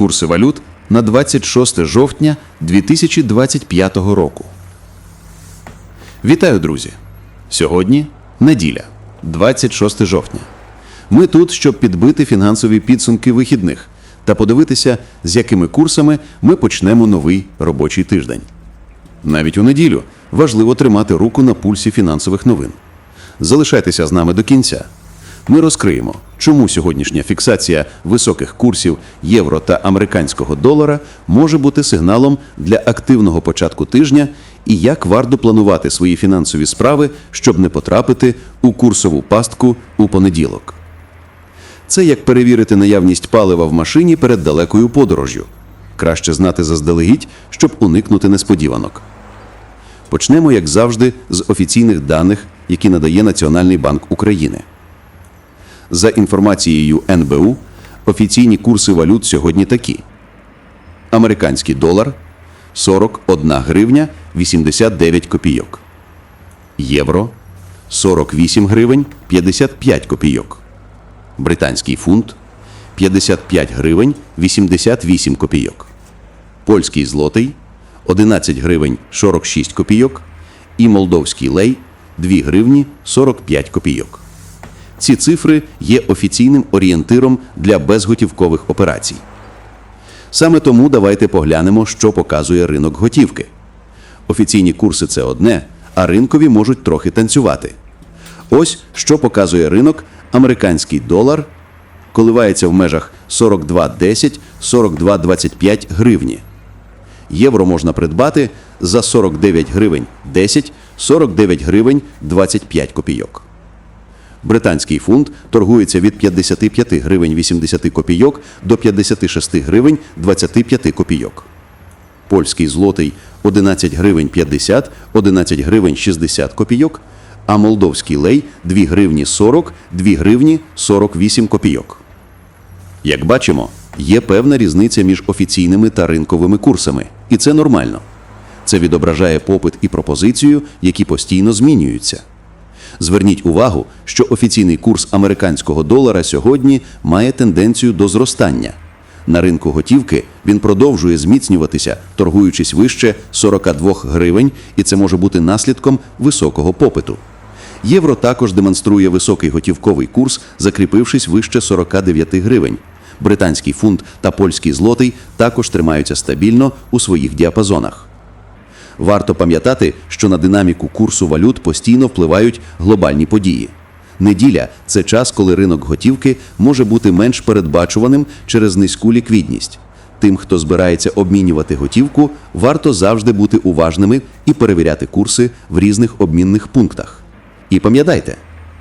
Курси валют на 26 жовтня 2025 року. Вітаю, друзі! Сьогодні неділя, 26 жовтня. Ми тут, щоб підбити фінансові підсумки вихідних та подивитися, з якими курсами ми почнемо новий робочий тиждень. Навіть у неділю важливо тримати руку на пульсі фінансових новин. Залишайтеся з нами до кінця. Ми розкриємо, чому сьогоднішня фіксація високих курсів євро та американського долара може бути сигналом для активного початку тижня і як варто планувати свої фінансові справи, щоб не потрапити у курсову пастку у понеділок. Це як перевірити наявність палива в машині перед далекою подорожжю. Краще знати заздалегідь, щоб уникнути несподіванок. Почнемо, як завжди, з офіційних даних, які надає Національний банк України. За інформацією НБУ, офіційні курси валют сьогодні такі: американський долар 41 гривня 89 копійок, євро 48 гривень 55 копійок, британський фунт 55 гривень 88 копійок, польський злотий 11 гривень 46 копійок. І молдовський лей 2 гривні 45 копійок. Ці цифри є офіційним орієнтиром для безготівкових операцій. Саме тому давайте поглянемо, що показує ринок готівки. Офіційні курси це одне, а ринкові можуть трохи танцювати. Ось що показує ринок американський долар коливається в межах 42,10-42,25 гривні. Євро можна придбати за 49 гривень 10, 49 гривень 25 копійок. Британський фунт торгується від 55 гривень 80 копійок до 56 гривень 25 копійок. Польський злотий 11 гривень 50, 11 гривень 60 копійок, а молдовський лей 2 гривні 40, 2 гривні 48 копійок. Як бачимо, є певна різниця між офіційними та ринковими курсами, і це нормально. Це відображає попит і пропозицію, які постійно змінюються. Зверніть увагу, що офіційний курс американського долара сьогодні має тенденцію до зростання. На ринку готівки він продовжує зміцнюватися, торгуючись вище 42 гривень, і це може бути наслідком високого попиту. Євро також демонструє високий готівковий курс, закріпившись вище 49 гривень. Британський фунт та польський злотий також тримаються стабільно у своїх діапазонах. Варто пам'ятати, що на динаміку курсу валют постійно впливають глобальні події. Неділя це час, коли ринок готівки може бути менш передбачуваним через низьку ліквідність. Тим, хто збирається обмінювати готівку, варто завжди бути уважними і перевіряти курси в різних обмінних пунктах. І пам'ятайте,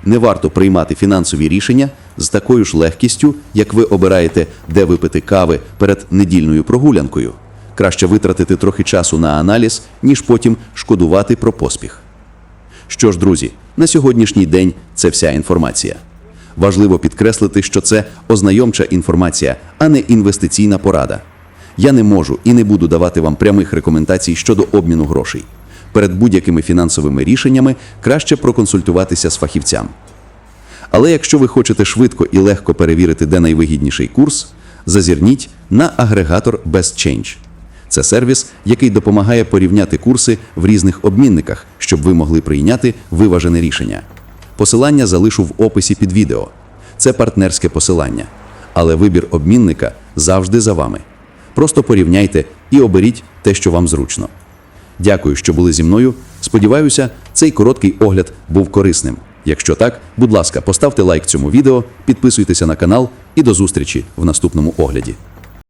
не варто приймати фінансові рішення з такою ж легкістю, як ви обираєте, де випити кави перед недільною прогулянкою. Краще витратити трохи часу на аналіз, ніж потім шкодувати про поспіх. Що ж, друзі, на сьогоднішній день це вся інформація. Важливо підкреслити, що це ознайомча інформація, а не інвестиційна порада. Я не можу і не буду давати вам прямих рекомендацій щодо обміну грошей. Перед будь-якими фінансовими рішеннями краще проконсультуватися з фахівцям. Але якщо ви хочете швидко і легко перевірити, де найвигідніший курс, зазирніть на агрегатор BestChange. Це сервіс, який допомагає порівняти курси в різних обмінниках, щоб ви могли прийняти виважене рішення. Посилання залишу в описі під відео. Це партнерське посилання, але вибір обмінника завжди за вами. Просто порівняйте і оберіть те, що вам зручно. Дякую, що були зі мною. Сподіваюся, цей короткий огляд був корисним. Якщо так, будь ласка, поставте лайк цьому відео, підписуйтеся на канал і до зустрічі в наступному огляді.